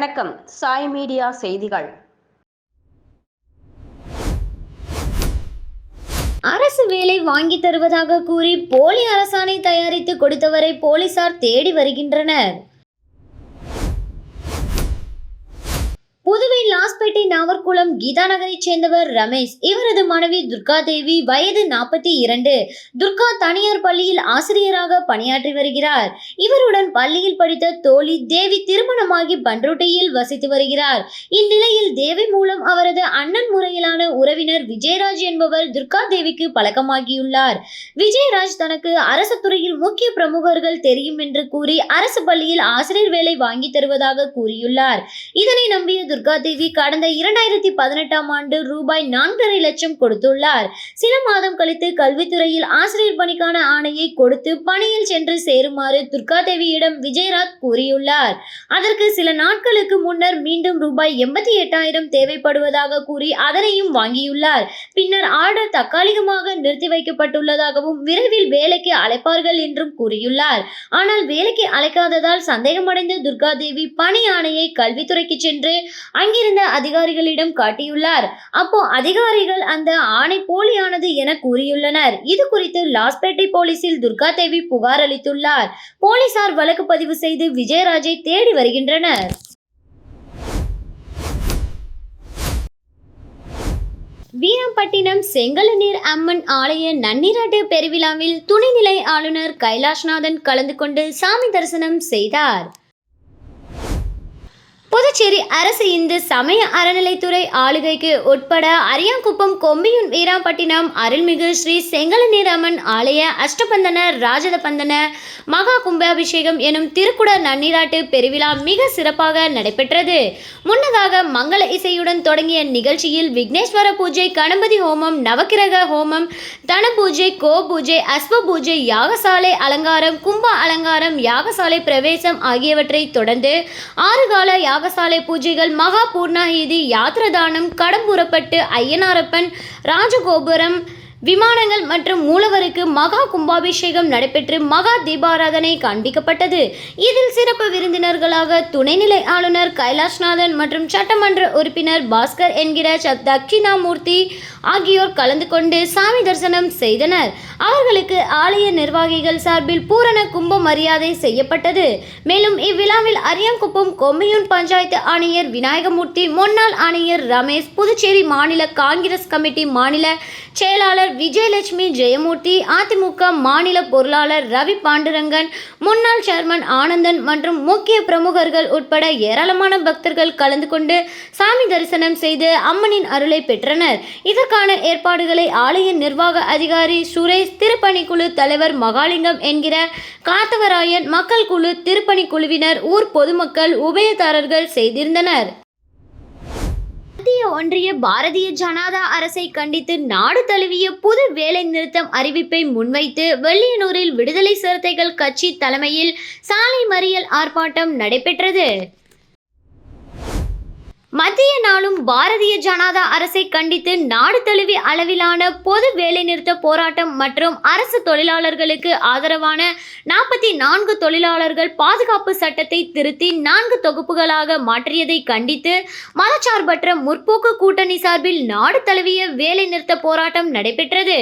வணக்கம். சாய் மீடியா செய்திகள். அரசு வேலை வாங்கி தருவதாக கூறி போலி அரசாணை தயாரித்து கொடுத்தவரை போலீசார் தேடி வருகின்றனர். புதுவை லாஸ்பேட்டை நாவர்குளம் கீதா நகரைச் சேர்ந்தவர் ரமேஷ். இவரது மனைவி துர்கா தேவி வயது நாற்பத்தி இரண்டு. துர்கா தனியார் பள்ளியில் ஆசிரியராக பணியாற்றி வருகிறார். இவருடன் பள்ளியில் படித்த தோழி தேவி திருமணமாகி பன்ருட்டியில் வசித்து வருகிறார். இந்நிலையில் தேவி மூலம் அவரது அண்ணன் முறையிலான உறவினர் விஜயராஜ் என்பவர் துர்கா தேவிக்கு பழக்கமாகியுள்ளார். விஜயராஜ் தனக்கு அரசு துறையில் முக்கிய பிரமுகர்கள் தெரியும் என்று கூறி அரசு பள்ளியில் ஆசிரியர் வேலை வாங்கி தருவதாக கூறியுள்ளார். இதனை நம்பிய துர்கா தேவி கடந்த இரண்டாயிரத்தி பதினெட்டாம் ஆண்டு ரூபாய் நான்கரை லட்சம் கொடுத்துள்ளார். சில மாதம் கழித்து கல்வித்துறையில் ஆசிரியர் பணிக்கான ஆணையை கொடுத்து பணியில் சென்று சேருமாறு துர்கா தேவியிடம் விஜயராஜ் கூறியுள்ளார். அதற்கு சில நாட்களுக்கு முன்னர் மீண்டும் ரூபாய் எண்பத்தி எட்டாயிரம் தேவைப்படுவதாக கூறி அதனையும் வாங்கியுள்ளார். பின்னர் ஆர்டர் தற்காலிகமாக நிறுத்தி வைக்கப்பட்டுள்ளதாகவும் விரைவில் வேலைக்கு அழைப்பார்கள் என்றும் கூறியுள்ளார். ஆனால் வேலைக்கு அழைக்காததால் சந்தேகமடைந்த துர்கா தேவி பணி ஆணையை கல்வித்துறைக்கு சென்று அங்கிருந்த அதிகாரிகளிடம் காட்டியுள்ளார். அப்போ அதிகாரிகள் அந்த ஆணை போலியானது என கூறியுள்ளனர். இது குறித்து லாஸ்பேட்டை போலீசில் துர்கா தேவி புகார் அளித்துள்ளார். போலீசார் வழக்கு பதிவு செய்து விஜயராஜை தேடி வருகின்றனர். வீரம்பட்டினம் செங்கலநீர் அம்மன் ஆலய நன்னிராட்டு பெருவிழாவில் துணைநிலை ஆளுநர் கைலாஷ்நாதன் கலந்து கொண்டு சாமி தரிசனம் செய்தார். புதுச்சேரி அரசு இந்து சமய அறநிலைத்துறை ஆளுகைக்கு உட்பட அரியாங்குப்பம் கொம்பியூன் வீராம்பட்டினம் அருள்மிகு ஸ்ரீ செங்கலநீரம்மன் ஆலய அஷ்டபந்தன ராஜதபந்தன மகா கும்பாபிஷேகம் எனும் திருக்குட நன்னீராட்டு பெருவிழா மிக சிறப்பாக நடைபெற்றது. முன்னதாக மங்கள இசையுடன் தொடங்கிய நிகழ்ச்சியில் விக்னேஸ்வர பூஜை கணபதி ஹோமம் நவக்கிரக ஹோமம் தன பூஜை கோ பூஜை அஸ்வ பூஜை யாகசாலை அலங்காரம் கும்ப அலங்காரம் யாகசாலை பிரவேசம் ஆகியவற்றை தொடர்ந்து ஆறு கால யாகசாலை பூஜைகள் மகா பூர்ணாகிதி யாத்திரதானம் கடம்புறப்பட்டு ஐயனாரப்பன் ராஜகோபுரம் விமானங்கள் மற்றும் மூலவருக்கு மகா கும்பாபிஷேகம் நடைபெற்று மகா தீபாராதனை காண்பிக்கப்பட்டது. இதில் சிறப்பு விருந்தினர்களாக துணைநிலை ஆளுநர் கைலாஷ்நாதன் மற்றும் சட்டமன்ற உறுப்பினர் பாஸ்கர் என்கிற ச- தட்சிணாமூர்த்தி ஆகியோர் கலந்து கொண்டு சாமி தரிசனம் செய்தனர். அவர்களுக்கு ஆலய நிர்வாகிகள் சார்பில் பூரண கும்ப மரியாதை செய்யப்பட்டது. மேலும் இவ்விழாவில் அரியங்குப்பம் கொம்மையூன் பஞ்சாயத்து ஆணையர் விநாயகமூர்த்தி முன்னாள் ஆணையர் ரமேஷ் புதுச்சேரி மாநில காங்கிரஸ் கமிட்டி மாநில செயலாளர் விஜயலட்சுமி ஜெயமூர்த்தி அதிமுக மாநில பொருளாளர் ரவி பாண்டுரங்கன் முன்னாள் சேர்மன் ஆனந்தன் மற்றும் முக்கிய பிரமுகர்கள் உட்பட ஏராளமான பக்தர்கள் கலந்து கொண்டு சாமி தரிசனம் செய்து அம்மனின் அருளை பெற்றனர். இதற்கான ஏற்பாடுகளை ஆலய நிர்வாக அதிகாரி சுரேஷ் திருப்பணிக்குழு தலைவர் மகாலிங்கம் என்கிற காத்தவராயன் மக்கள் குழு திருப்பணி குழுவினர் ஊர் பொதுமக்கள் உபயதாரர்கள் செய்திருந்தனர். மத்திய ஒன்றிய பாரதிய ஜனதா அரசை கண்டித்து நாடு தழுவிய புது வேலை நிறுத்தம் அறிவிப்பை முன்வைத்து வெள்ளியனூரில் விடுதலை சிறுத்தைகள் கட்சி தலைமையில் சாலை மறியல் ஆர்ப்பாட்டம் நடைபெற்றது. மத்திய நாளும் பாரதிய ஜனதா அரசை கண்டித்து நாடு தழுவிய அளவிலான பொது வேலைநிறுத்த போராட்டம் மற்றும் அரசு தொழிலாளர்களுக்கு ஆதரவான நாற்பத்தி நான்கு தொழிலாளர்கள் பாதுகாப்பு சட்டத்தை திருத்தி நான்கு தொகுப்புகளாக மாற்றியதை கண்டித்து மதச்சார்பற்ற முற்போக்கு கூட்டணி சார்பில் நாடு தழுவிய வேலைநிறுத்த போராட்டம் நடைபெற்றது.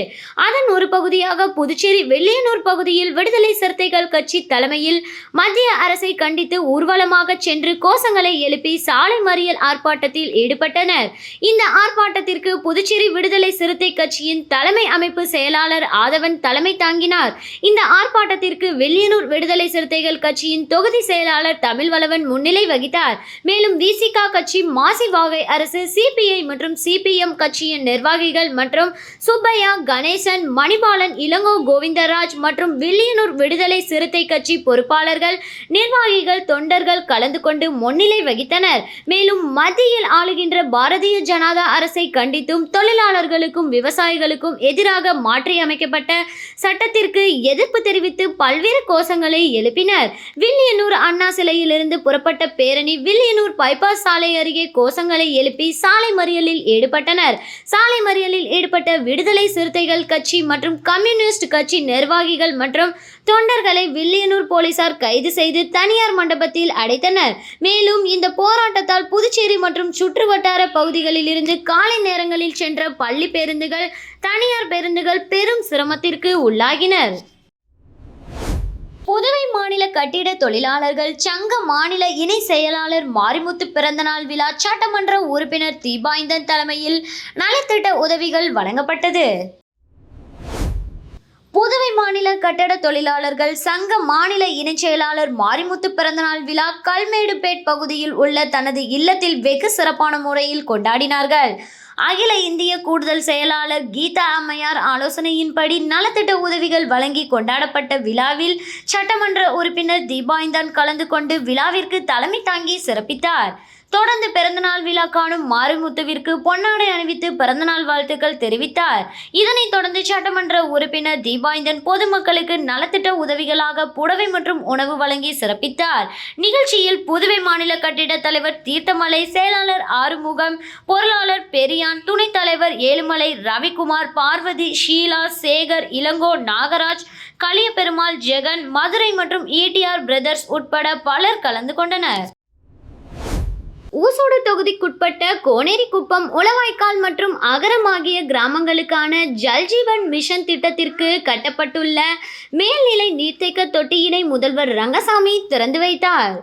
அதன் ஒரு பகுதியாக புதுச்சேரி வெள்ளியனூர் பகுதியில் விடுதலை சிறுத்தைகள் கட்சி தலைமையில் மத்திய அரசை கண்டித்து ஊர்வலமாக சென்று கோஷங்களை எழுப்பி சாலை மறியல் ஆர்ப்பாட்டத்தில் ஈடுபட்டனர். இந்த ஆர்ப்பாட்டத்திற்கு புதுச்சேரி விடுதலை சிறுத்தை கட்சியின் தலைமை அமைப்பு செயலாளர் ஆதவன் தலைமை தாங்கினார். இந்த ஆர்ப்பாட்டத்திற்கு வெள்ளியனூர் விடுதலை சிறுத்தைகள் கட்சியின் தொகுதி செயலாளர் தமிழ்வளவன் முன்னிலை வகித்தார். மேலும் விசிகா கட்சி மாசி வாகை அரசு சிபிஐ மற்றும் சிபிஎம் கட்சியின் நிர்வாகிகள் மற்றும் சுப்பையா கணேசன் மணிபாலன் இளங்கோ கோவிந்தராஜ் மற்றும் வில்லியனூர் விடுதலை சிறுத்தை கட்சி பொறுப்பாளர்கள் நிர்வாகிகள் தொண்டர்கள் கலந்து கொண்டு முன்னிலை வகித்தனர். மேலும் மத்தியில் ஆளுகின்ற பாரதிய ஜனதா அரசை கண்டித்தும் தொழிலாளர்களுக்கும் விவசாயிகளுக்கும் எதிராக மாற்றியமைக்கப்பட்ட சட்டத்திற்கு எதிர்ப்பு தெரிவித்து பல்வேறு கோஷங்களை எழுப்பினர். வில்லியனூர் அண்ணா சிலையிலிருந்து புறப்பட்ட பேரணி வில்லியனூர் பைபாஸ் சாலை அருகே கோஷங்களை எழுப்பி சாலை மறியலில் ஈடுபட்டனர். சாலை மறியலில் ஈடுபட்ட விடுதலை சிறுத்தைகள் கட்சி மற்றும் கம்யூனிஸ்ட் கட்சி நிர்வாகிகள் மற்றும் தொண்டர்களை வில்லியனூர் போலீசார் கைது செய்து தனியார் மண்டபத்தில் அடைத்தனர். மேலும் இந்த போராட்டத்தால் புதுச்சேரி மற்றும் சுற்றுவட்டார பகுதிகளில் இருந்து காலை நேரங்களில் சென்ற பள்ளி பேருந்துகள் தனியார் பேருந்துகள் பெரும் சிரமத்திற்கு உள்ளாகினர். புதுவை மாநில கட்டிட தொழிலாளர்கள் சங்க மாநில இணை செயலாளர் மாரிமுத்து பிறந்தநாள் விழா சட்டமன்ற உறுப்பினர் தீபாய்ந்தன் தலைமையில் நலத்திட்ட உதவிகள் வழங்கப்பட்டது. புதுவை மாநில கட்டட தொழிலாளர்கள் சங்க மாநில இணைச் செயலாளர் மாரிமுத்து பிறந்தநாள் விழா கல்மேடுபேட் பகுதியில் உள்ள தனது இல்லத்தில் வெகு சிறப்பான முறையில் கொண்டாடினார்கள். அகில இந்திய கூடுதல் செயலாளர் கீதா அம்மையார் ஆலோசனையின்படி நலத்திட்ட உதவிகள் வழங்கி கொண்டாடப்பட்ட விழாவில் சட்டமன்ற உறுப்பினர் தீபாய்ந்தான் கலந்து கொண்டு விழாவிற்கு தலைமை தாங்கி சிறப்பித்தார். தொடர்ந்து பிறந்தநாள் விழா காணும் மாரிமுத்துவிற்கு பொன்னாடை அணிவித்து பிறந்தநாள் வாழ்த்துக்கள் தெரிவித்தார். இதனைத் தொடர்ந்து சட்டமன்ற உறுப்பினர் தீபாய்ந்தன் பொதுமக்களுக்கு நலத்திட்ட உதவிகளாக புடவை மற்றும் உணவு வழங்கி சிறப்பித்தார். நிகழ்ச்சியில் புதுவை மாநில கட்டிட தலைவர் தீர்த்தமலை செயலாளர் ஆறுமுகம் பொருளாளர் பெரியான் துணைத் தலைவர் ஏழுமலை ரவிக்குமார் பார்வதி ஷீலா சேகர் இளங்கோ நாகராஜ் கலியபெருமாள் ஜெகன் மதுரை மற்றும் ஈடிஆர் பிரதர்ஸ் உட்பட பலர் கலந்து கொண்டனர். ஊசோடு தொகுதிக்குட்பட்ட கோனேரிக்குப்பம் உளவாய்க்கால் மற்றும் அகரம் ஆகிய கிராமங்களுக்கான ஜல்ஜீவன் மிஷன் திட்டத்திற்கு கட்டப்பட்டுள்ள மேல்நிலை நீர்த்தேக்க தொட்டியினை முதல்வர் ரங்கசாமி திறந்து வைத்தார்.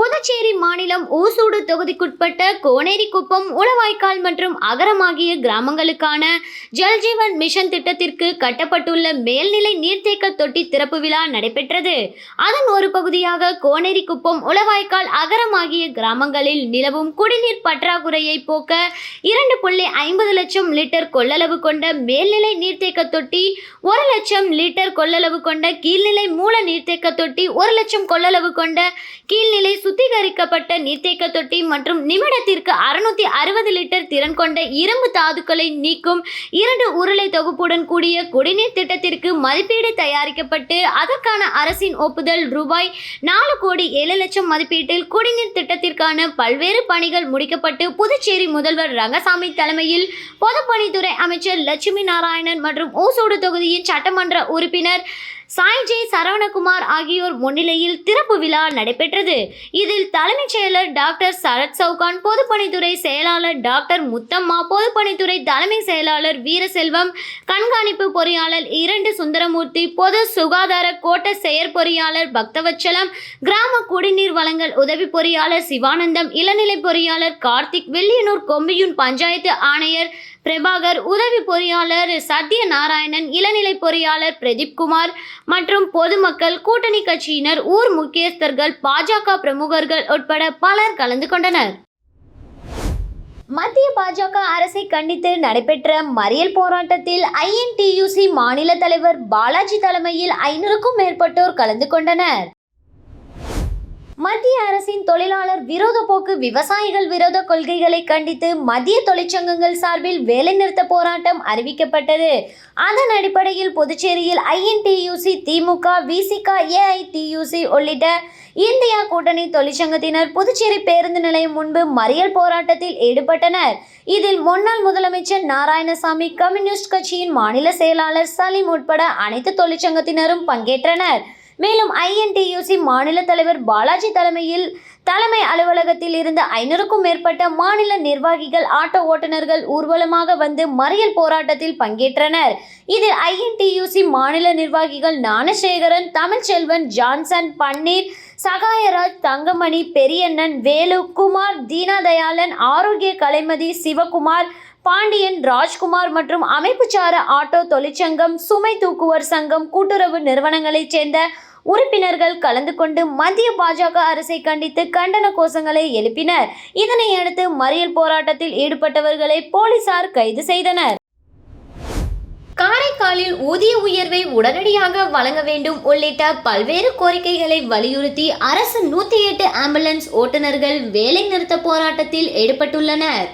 புதுச்சேரி மாநிலம் ஊசூடு தொகுதிக்குட்பட்ட கோனேரிக்குப்பம் உளவாய்க்கால் மற்றும் அகரம் ஆகிய கிராமங்களுக்கான ஜல்ஜீவன் மிஷன் திட்டத்திற்கு கட்டப்பட்டுள்ள மேல்நிலை நீர்த்தேக்க தொட்டி திறப்பு விழா நடைபெற்றது. அதன் ஒரு பகுதியாக கோனேரிக்குப்பம் உளவாய்க்கால் அகரம் ஆகிய கிராமங்களில் நிலவும் குடிநீர் பற்றாக்குறையை போக்க இரண்டு புள்ளி ஐம்பது லட்சம் லிட்டர் கொள்ளளவு கொண்ட மேல்நிலை நீர்த்தேக்க தொட்டி ஒரு லட்சம் லிட்டர் கொள்ளளவு கொண்ட கீழ்நிலை மூல நீர்த்தேக்க தொட்டி ஒரு லட்சம் கொள்ளளவு கொண்ட கீழ்நிலை சுத்திகரிக்கப்பட்ட நீர்த்தேக்க தொட்டி மற்றும் நிமிடத்திற்கு அறுநூத்தி அறுபது லிட்டர் திறன் கொண்ட இரும்பு தாதுக்களை நீக்கும் இரண்டு உருளை தொகுப்புடன் கூடிய குடிநீர் திட்டத்திற்கு மதிப்பீடு தயாரிக்கப்பட்டு அதற்கான அரசின் ஒப்புதல் ரூபாய் நாலு கோடி ஏழு லட்சம் மதிப்பீட்டில் குடிநீர் திட்டத்திற்கான பல்வேறு பணிகள் முடிக்கப்பட்டு புதுச்சேரி முதல்வர் ரங்கசாமி தலைமையில் பொதுப்பணித்துறை அமைச்சர் லட்சுமி நாராயணன் மற்றும் ஓசோடு தொகுதியின் சட்டமன்ற உறுப்பினர் சாய் ஜே சரவணகுமார் ஆகியோர் முன்னிலையில் திறப்பு விழா நடைபெற்றது. இதில் தலைமைச் செயலர் டாக்டர் சரத் சவுகான் பொதுப்பணித்துறை செயலாளர் டாக்டர் முத்தம்மா பொதுப்பணித்துறை தலைமை செயலாளர் வீரசெல்வம் கண்காணிப்பு பொறியாளர் இரண்டு சுந்தரமூர்த்தி பொது சுகாதார கோட்ட செயற்பொறியாளர் பக்தவச்சலம் கிராம குடிநீர் வழங்கல் உதவி பொறியாளர் சிவானந்தம் இளநிலை பொறியாளர் கார்த்திக் வெள்ளியனூர் கொம்பியூன் பஞ்சாயத்து ஆணையர் பிரபாகர் உதவி பொறியாளர் சத்யநாராயணன் இளநிலை பொறியாளர் பிரதீப் குமார் மற்றும் பொதுமக்கள் கூட்டணி கட்சியினர் ஊர் முக்கியஸ்தர்கள் பாஜக பிரமுகர்கள் உட்பட பலர் கலந்து கொண்டனர். மத்திய பாஜக அரசை கண்டித்து நடைபெற்ற மறியல் போராட்டத்தில் ஐஎன்டியூசி மாநில தலைவர் பாலாஜி தலைமையில் ஐநூறுக்கும் மேற்பட்டோர் கலந்து கொண்டனர். மத்திய அரசின் தொழிலாளர் விரோத போக்கு விவசாயிகள் விரோத கொள்கைகளை கண்டித்து மத்திய தொழிற்சங்கங்கள் சார்பில் வேலைநிறுத்த போராட்டம் அறிவிக்கப்பட்டது. அதன் அடிப்படையில் புதுச்சேரியில் ஐஎன்டியூசி திமுக விசிக ஏஐடியூசி உள்ளிட்ட இந்தியா கூட்டணி தொழிற்சங்கத்தினர் புதுச்சேரி பேருந்து நிலையம் முன்பு மறியல் போராட்டத்தில் ஈடுபட்டனர். இதில் முன்னாள் முதலமைச்சர் நாராயணசாமி கம்யூனிஸ்ட் கட்சியின் மாநில செயலாளர் சலீம் உட்பட அனைத்து தொழிற்சங்கத்தினரும் பங்கேற்றனர். மேலும் ஐஎன்டியூசி மாநில தலைவர் பாலாஜி தலைமையில் தலைமை அலுவலகத்தில் இருந்து ஐநூறுக்கும் மேற்பட்ட மாநில நிர்வாகிகள் ஆட்டோ ஓட்டுநர்கள் ஊர்வலமாக வந்து மறியல் போராட்டத்தில் பங்கேற்றனர். இதில் ஐஎன்டியூசி மாநில நிர்வாகிகள் ஞானசேகரன் தமிழ்ச்செல்வன் ஜான்சன் பன்னீர் சகாயராஜ் தங்கமணி பெரியண்ணன் வேலு குமார் தீனதயாளன் ஆரோக்கிய கலைமதி சிவகுமார் பாண்டியன் ராஜ்குமார் மற்றும் அமைப்புச்சார ஆட்டோ தொழிற்சங்கம் சுமை தூக்குவர் சங்கம் கூட்டுறவு நிறுவனங்களைச் சேர்ந்த உறுப்பினர்கள் கலந்து கொண்டு மத்திய பாஜக அரசை கண்டித்து கண்டன கோஷங்களை எழுப்பினர். இதனையடுத்து மறியல் போராட்டத்தில் ஈடுபட்டவர்களை போலீசார் கைது செய்தனர். காரைக்காலில் ஊதிய உயர்வை உடனடியாக வழங்க வேண்டும் உள்ளிட்ட பல்வேறு கோரிக்கைகளை வலியுறுத்தி அரசு நூத்தி எட்டு ஆம்புலன்ஸ் ஓட்டுநர்கள் வேலை நிறுத்த போராட்டத்தில் ஈடுபட்டுள்ளனர்.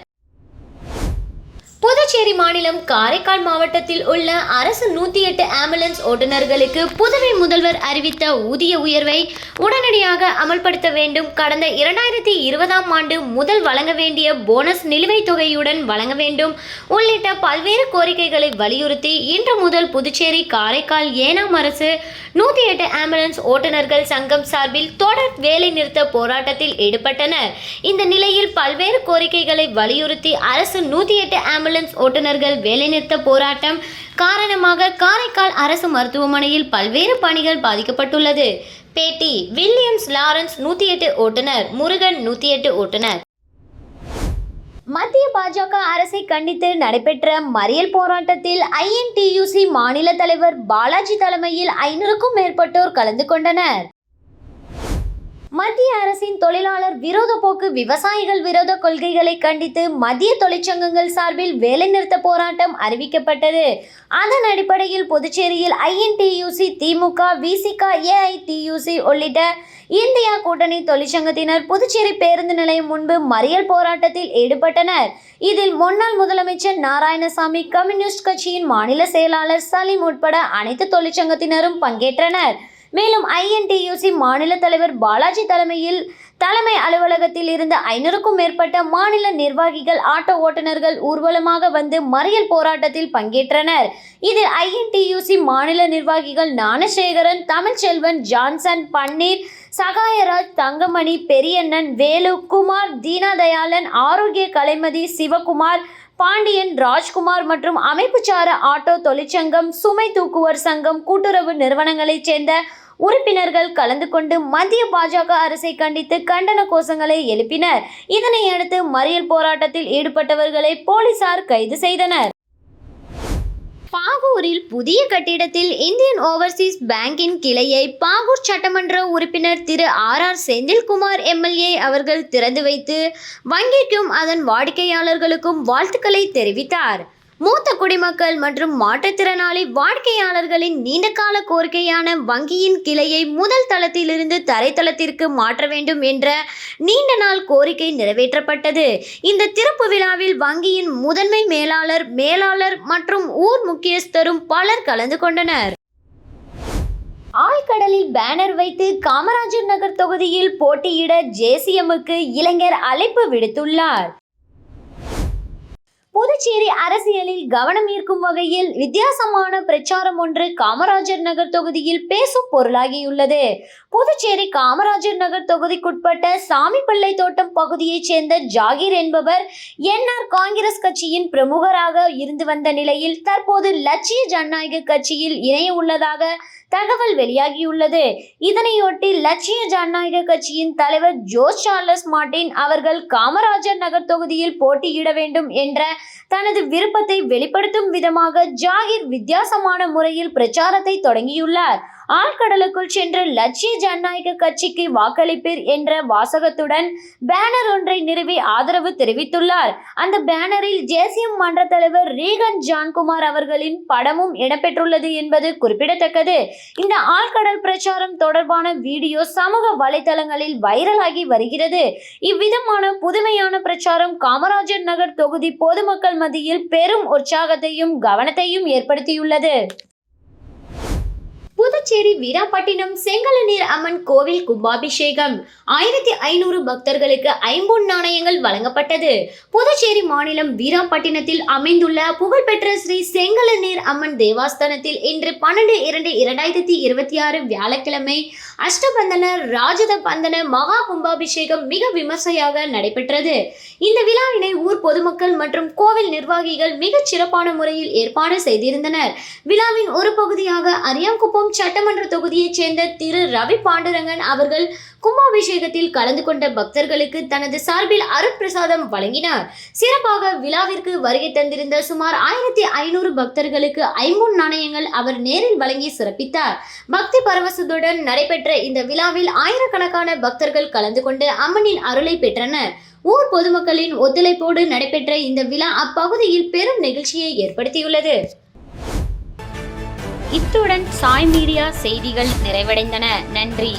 புதுச்சேரி மாநிலம் காரைக்கால் மாவட்டத்தில் உள்ள அரசு நூத்தி எட்டு ஆம்புலன்ஸ் ஓட்டுநர்களுக்கு புதுவை முதல்வர் அறிவித்த ஊதிய உயர்வை உடனடியாக அமல்படுத்த வேண்டும். கடந்த இரண்டாயிரத்தி இருபதாம் ஆண்டு முதல் வழங்க வேண்டிய போனஸ் நிலுவைத் தொகையுடன் வழங்க வேண்டும். உள்ளிட்ட பல்வேறு கோரிக்கைகளை வலியுறுத்தி இன்று முதல் புதுச்சேரி காரைக்கால் ஏனாம் அரசு நூத்தி எட்டு ஆம்புலன்ஸ் ஓட்டுநர்கள் சங்கம் சார்பில் தொடர் வேலை நிறுத்த போராட்டத்தில் ஈடுபட்டனர். இந்த நிலையில் பல்வேறு கோரிக்கைகளை வலியுறுத்தி அரசு நூத்தி எட்டு ஆம்புலன்ஸ் ஓட்டுநர்கள் வேலைநிறுத்த போராட்டம் காரணமாக காரைக்கால் அரசு மருத்துவமனையில் பல்வேறு பணிகள் பாதிக்கப்பட்டுள்ளது. பேட்டி வில்லியம்ஸ் லாரன்ஸ் நூத்தி எட்டு ஓட்டுநர் முருகன் நூத்தி எட்டு ஓட்டுநர். மத்திய பாஜக அரசை கண்டித்து நடைபெற்ற மறியல் போராட்டத்தில் ஐஎன்டியூசி மாநில தலைவர் பாலாஜி தலைமையில் ஐநூறுக்கும் மேற்பட்டோர் கலந்து கொண்டனர். மத்திய அரசின் தொழிலாளர் விரோத போக்கு விவசாயிகள் விரோத கொள்கைகளை கண்டித்து மத்திய தொழிற்சங்கங்கள் சார்பில் வேலைநிறுத்த போராட்டம் அறிவிக்கப்பட்டது. அதன் அடிப்படையில் புதுச்சேரியில் ஐஎன்டியூசி திமுக விசிக ஏஐடியூசி உள்ளிட்ட இந்தியா கூட்டணி தொழிற்சங்கத்தினர் புதுச்சேரி பேருந்து நிலையம் முன்பு மறியல் போராட்டத்தில் ஈடுபட்டனர். இதில் முன்னாள் முதலமைச்சர் நாராயணசாமி கம்யூனிஸ்ட் கட்சியின் மாநில செயலாளர் சலீம் உட்பட அனைத்து தொழிற்சங்கத்தினரும் பங்கேற்றனர். மேலும் ஐஎன்டியூசி மாநில தலைவர் பாலாஜி தலைமையில் தலைமை அலுவலகத்தில் இருந்து ஐநூறுக்கும் மேற்பட்ட மாநில நிர்வாகிகள் ஆட்டோ ஓட்டுநர்கள் ஊர்வலமாக வந்து மறியல் போராட்டத்தில் பங்கேற்றனர். இதில் ஐஎன்டியூசி மாநில நிர்வாகிகள் ஞானசேகரன் தமிழ்ச்செல்வன் ஜான்சன் பன்னீர் சகாயராஜ் தங்கமணி பெரியண்ணன் வேலு குமார் தீனதயாளன் ஆரோக்கிய கலைமதி சிவகுமார் பாண்டியன் ராஜ்குமார் மற்றும் அமைப்புச்சார ஆட்டோ தொழிற்சங்கம் சுமை தூக்குவர் சங்கம் கூட்டுறவு நிறுவனங்களைச் சேர்ந்த உறுப்பினர்கள் கலந்து கொண்டு மத்திய பாஜக அரசை கண்டித்து கண்டன கோஷங்களை எழுப்பினர். இதனையடுத்து மறியல் போராட்டத்தில் ஈடுபட்டவர்களை போலீசார் கைது செய்தனர். பாகூரில் புதிய கட்டிடத்தில் இந்தியன் ஓவர்சீஸ் பேங்கின் கிளையை பாகூர் சட்டமன்ற உறுப்பினர் Thiru R R Senthilkumar MLA அவர்கள் திறந்து வைத்து வங்கிக்கும் அதன் வாடிக்கையாளர்களுக்கும் வாழ்த்துக்களை தெரிவித்தார். மூத்த குடிமக்கள் மற்றும் மாற்றுத்திறனாளி வாடிக்கையாளர்களின் நீண்டகால கோரிக்கையான வங்கியின் கிளையை முதல் தளத்திலிருந்து தரைத்தளத்திற்கு மாற்ற வேண்டும் என்ற நீண்ட நாள் கோரிக்கை நிறைவேற்றப்பட்டது. இந்த திறப்பு விழாவில் வங்கியின் முதன்மை மேலாளர் மேலாளர் மற்றும் ஊர் முக்கியஸ்தரும் பலர் கலந்து கொண்டனர். ஆழ்கடலில் பேனர் வைத்து காமராஜர் நகர் தொகுதியில் போட்டியிட ஜேசிஎம்முக்கு இளைஞர் அழைப்பு விடுத்துள்ளார். புதுச்சேரி அரசியலில் கவனம் ஈர்க்கும் வகையில் வித்தியாசமான பிரச்சாரம் ஒன்று காமராஜர் நகர் தொகுதியில் பேசும் பொருளாகியுள்ளது. புதுச்சேரி காமராஜர் நகர் தொகுதிக்குட்பட்ட சாமிப்பிள்ளை தோட்டம் பகுதியைச் சேர்ந்த ஜாகீர் என்பவர் என்ஆர் காங்கிரஸ் கட்சியின் பிரமுகராக இருந்து வந்த நிலையில் தற்போது லட்சிய ஜனநாயக கட்சியில் இணைய உள்ளதாக தகவல் வெளியாகியுள்ளது. இதனையொட்டி லட்சிய ஜனநாயக கட்சியின் தலைவர் ஜோஸ் சார்லஸ் மார்டின் அவர்கள் காமராஜர் நகர் தொகுதியில் போட்டியிட வேண்டும் என்ற தனது விருப்பத்தை வெளிப்படுத்தும் விதமாக ஜாகிர் வித்தியாசமான முறையில் பிரச்சாரத்தை தொடங்கியுள்ளார். ஆழ்கடலுக்குள் சென்று லட்சிய ஜனநாயக கட்சிக்கு வாக்களிப்பீர் என்ற வாசகத்துடன் பேனர் ஒன்றை நிறுவி ஆதரவு தெரிவித்துள்ளார். அந்த பேனரில் ஜேசிஎம் மன்ற தலைவர் ரீகன் ஜான்குமார் அவர்களின் படமும் இடம்பெற்றுள்ளது என்பது குறிப்பிடத்தக்கது. இந்த ஆழ்கடல் பிரச்சாரம் தொடர்பான வீடியோ சமூக வலைதளங்களில் வைரலாகி வருகிறது. இவ்விதமான புதுமையான பிரச்சாரம் காமராஜர் நகர் தொகுதி பொதுமக்கள் மத்தியில் பெரும் உற்சாகத்தையும் கவனத்தையும் ஏற்படுத்தியுள்ளது. புதுச்சேரி வீராப்பட்டினம் செங்கலநீர் அம்மன் கோவில் கும்பாபிஷேகம். ஆயிரத்தி ஐநூறு பக்தர்களுக்கு ஐம்பொன் நாணயங்கள் வழங்கப்பட்டது. புதுச்சேரி மாநிலம் வீராப்பட்டினத்தில் அமைந்துள்ள புகழ்பெற்ற ஸ்ரீ செங்கலநீர் அம்மன் தேவாஸ்தானத்தில் இன்று பன்னெண்டு இரண்டு இரண்டாயிரத்தி இருபத்தி ஆறு வியாழக்கிழமை அஷ்டபந்தன ராஜத பந்தன மகா கும்பாபிஷேகம் மிக விமர்சையாக நடைபெற்றது. இந்த விழாவினை ஊர் பொதுமக்கள் மற்றும் கோவில் நிர்வாகிகள் மிகச் சிறப்பான முறையில் ஏற்பாடு செய்திருந்தனர். விழாவின் ஒரு பகுதியாக அரியாங்குப்பம் சட்டமன்ற தொகுதியைச் சேர்ந்த திரு. ரவி பாண்டுரங்கன் அவர்கள் கும்பாபிஷேகத்தில் கலந்து கொண்ட பக்தர்களுக்கு தனது சார்பில் அருட்பிரசாதம் வழங்கினார். சிறப்பாக விழாவிற்கு வருகை தந்திருந்த சுமார் ஆயிரத்தி ஐநூறு பக்தர்களுக்கு ஐம்பொன் நாணயங்கள் அவர் நேரில் வழங்கி சிறப்பித்தார். பக்தி பரவசத்துடன் நடைபெற்ற இந்த விழாவில் ஆயிரக்கணக்கான பக்தர்கள் கலந்து கொண்டு அம்மனின் அருளை பெற்றனர். ஊர் பொதுமக்களின் ஒத்துழைப்போடு நடைபெற்ற இந்த விழா அப்பகுதியில் பெரும் நிகழ்ச்சியை ஏற்படுத்தியுள்ளது. இத்துடன் சாய் மீடியா செய்திகள் நிறைவடைந்தன. நன்றி.